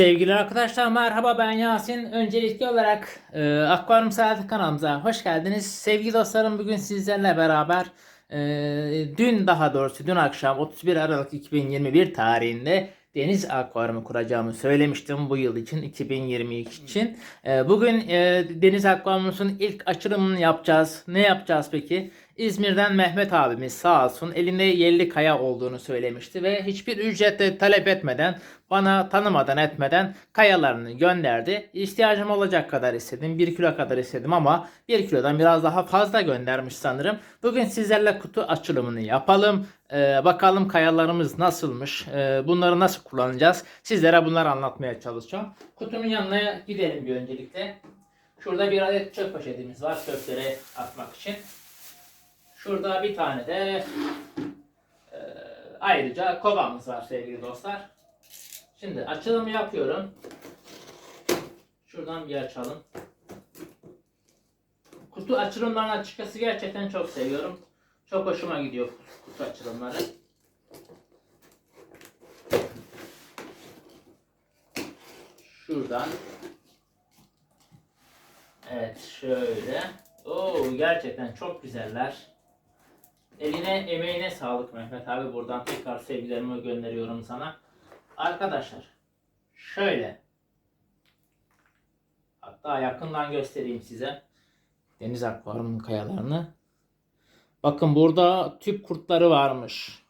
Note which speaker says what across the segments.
Speaker 1: Sevgili arkadaşlar merhaba ben Yasin. Öncelikli olarak e, Akvaryum Saati kanalımıza hoş geldiniz. Sevgili dostlarım bugün sizlerle beraber e, dün daha doğrusu dün akşam 31 Aralık 2021 tarihinde deniz akvaryumu kuracağımı söylemiştim bu yıl için 2022 için. E, bugün e, deniz akvaryumumuzun ilk açılımını yapacağız. Ne yapacağız peki? İzmir'den Mehmet abimiz sağ olsun elinde yerli kaya olduğunu söylemişti ve hiçbir ücret talep etmeden bana tanımadan etmeden kayalarını gönderdi. İhtiyacım olacak kadar istedim. 1 kilo kadar istedim ama 1 kilodan biraz daha fazla göndermiş sanırım. Bugün sizlerle kutu açılımını yapalım. Ee, bakalım kayalarımız nasılmış. Ee, bunları nasıl kullanacağız. Sizlere bunları anlatmaya çalışacağım. Kutunun yanına gidelim bir öncelikle. Şurada bir adet çöp poşetimiz var çöpleri atmak için. Şurada bir tane de e, ayrıca kovamız var sevgili dostlar. Şimdi açılımı yapıyorum. Şuradan bir açalım. Kutu açılımlarını açıkçası gerçekten çok seviyorum. Çok hoşuma gidiyor kutu açılımları. Şuradan. Evet şöyle. Oo gerçekten çok güzeller. Eline emeğine sağlık Mehmet abi. Buradan tekrar sevgilerimi gönderiyorum sana. Arkadaşlar şöyle hatta yakından göstereyim size deniz akvaryumunun kayalarını. Bakın burada tüp kurtları varmış.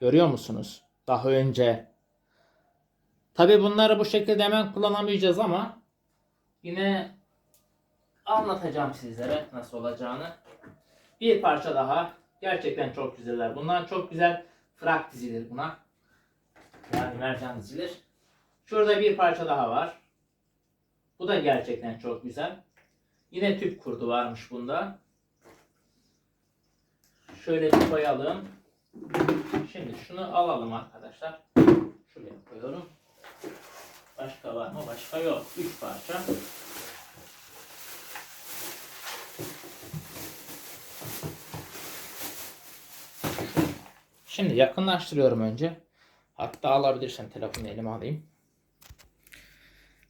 Speaker 1: Görüyor musunuz? Daha önce. Tabi bunları bu şekilde hemen kullanamayacağız ama yine anlatacağım sizlere nasıl olacağını. Bir parça daha. Gerçekten çok güzeller. Bundan çok güzel frak dizilir buna. Yani mercan dizilir. Şurada bir parça daha var. Bu da gerçekten çok güzel. Yine tüp kurdu varmış bunda. Şöyle bir koyalım. Şimdi şunu alalım arkadaşlar. Şuraya koyuyorum. Başka var mı? Başka yok. Üç parça. Şimdi yakınlaştırıyorum önce. Hatta alabilirsen telefonu elime alayım.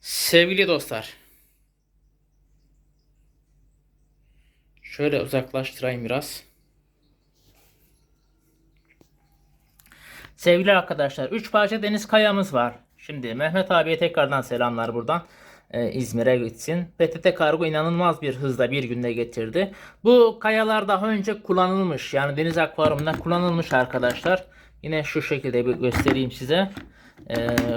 Speaker 1: Sevgili dostlar. Şöyle uzaklaştırayım biraz. Sevgili arkadaşlar 3 parça deniz kayamız var. Şimdi Mehmet abiye tekrardan selamlar buradan. Ee, İzmir'e gitsin. PTT Kargo inanılmaz bir hızla bir günde getirdi. Bu kayalar daha önce kullanılmış. Yani deniz akvaryumunda kullanılmış arkadaşlar. Yine şu şekilde bir göstereyim size. Ee,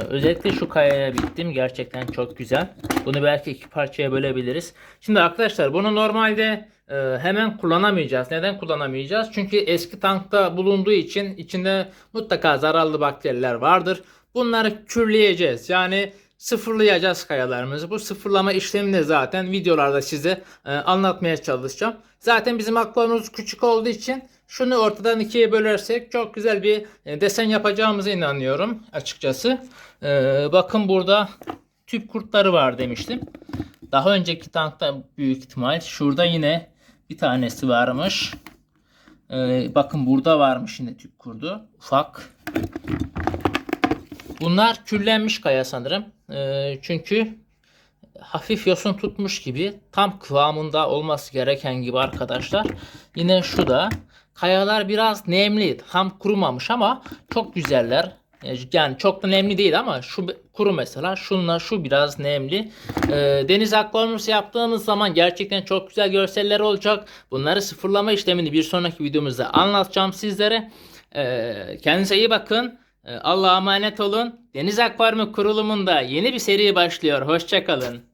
Speaker 1: özellikle şu kayaya bittim. Gerçekten çok güzel. Bunu belki iki parçaya bölebiliriz. Şimdi arkadaşlar bunu normalde e, hemen kullanamayacağız. Neden kullanamayacağız? Çünkü eski tankta bulunduğu için içinde mutlaka zararlı bakteriler vardır. Bunları kürleyeceğiz. Yani sıfırlayacağız kayalarımızı. Bu sıfırlama işlemini de zaten videolarda size e, anlatmaya çalışacağım. Zaten bizim akvaryumumuz küçük olduğu için şunu ortadan ikiye bölersek çok güzel bir e, desen yapacağımıza inanıyorum açıkçası. E, bakın burada tüp kurtları var demiştim. Daha önceki tankta büyük ihtimal şurada yine bir tanesi varmış. E, bakın burada varmış yine tüp kurdu. Ufak. Bunlar küllenmiş kaya sanırım. E, çünkü hafif yosun tutmuş gibi tam kıvamında olması gereken gibi arkadaşlar. Yine şu da kayalar biraz nemli. Tam kurumamış ama çok güzeller. Yani çok da nemli değil ama şu kuru mesela. Şunla şu biraz nemli. Ee, deniz akvaryumu yaptığımız zaman gerçekten çok güzel görseller olacak. Bunları sıfırlama işlemini bir sonraki videomuzda anlatacağım sizlere. Ee, kendinize iyi bakın. Ee, Allah'a emanet olun. Deniz Akvaryumu kurulumunda yeni bir seri başlıyor. Hoşçakalın.